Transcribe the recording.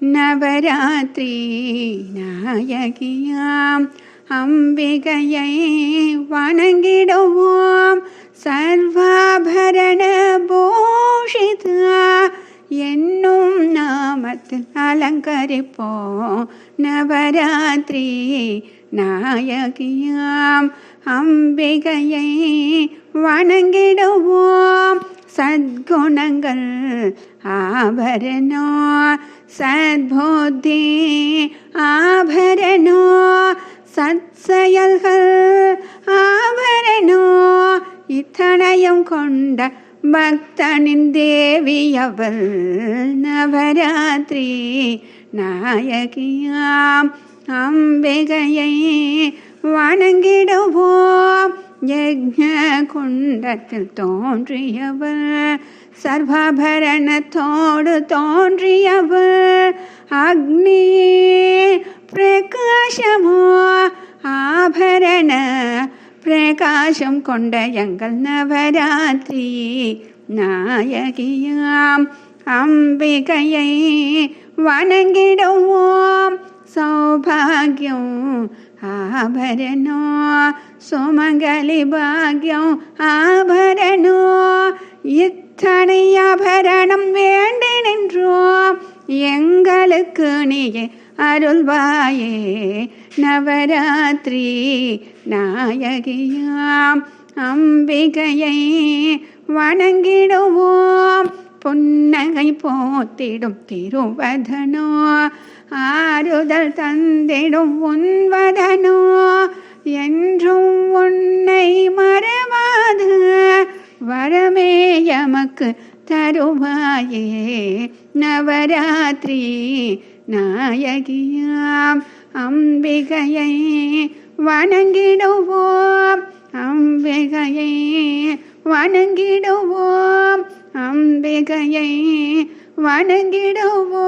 நவராத்திரி நாயகியாம் அம்பிகையை வணங்கிடுவோம் சர்வாபரண பூஷிதா என்னும் நாமத்தில் அலங்கரிப்போம் நவராத்திரி நாயகியாம் அம்பிகையை வணங்கிடுவோம் சத்குணங்கள் ஆபரணோ சத்புத்தி ஆபரணோ சத்செயல்கள் ஆபரணோ இத்தனையும் கொண்ட பக்தனின் தேவியவள் நவராத்திரி நாயகியாம். அம்பிகையை வணங்கிடுவோம். யஜ்ஞ குண்டத்தில் தோன்றியவள் சர்வாபரணத்தோடு தோன்றியவள் அக்னி பிரகாசமோ ஆபரண பிரகாசம் கொண்ட எங்கள் நவராத்திரி நாயகியாம் அம்பிகையை வணங்கிடுவோம் சௌபாகியம் ஆபரணோ சுமங்கலி பாக்யம் ஆபரணோ இத்தனை ஆபரணம் வேண்டி நின்றோம் எங்களுக்கு நீயே அருள்வாயே நவராத்திரி நாயகியாம் அம்பிகையை வணங்கிடுவோம் புன்னகை போத்திடும் திருவதனோ ஆறுதல் தந்திடும் உன்வதனோ என்றும் உன்னை மறவாது. வரமே எமக்கு தருவாயே நவராத்திரி நாயகியாம். அம்பிகையை வணங்கிடுவோம் அம்பிகையை வணங்கிடுவோம். அம்பிகையை வணங்கிடுவோம்.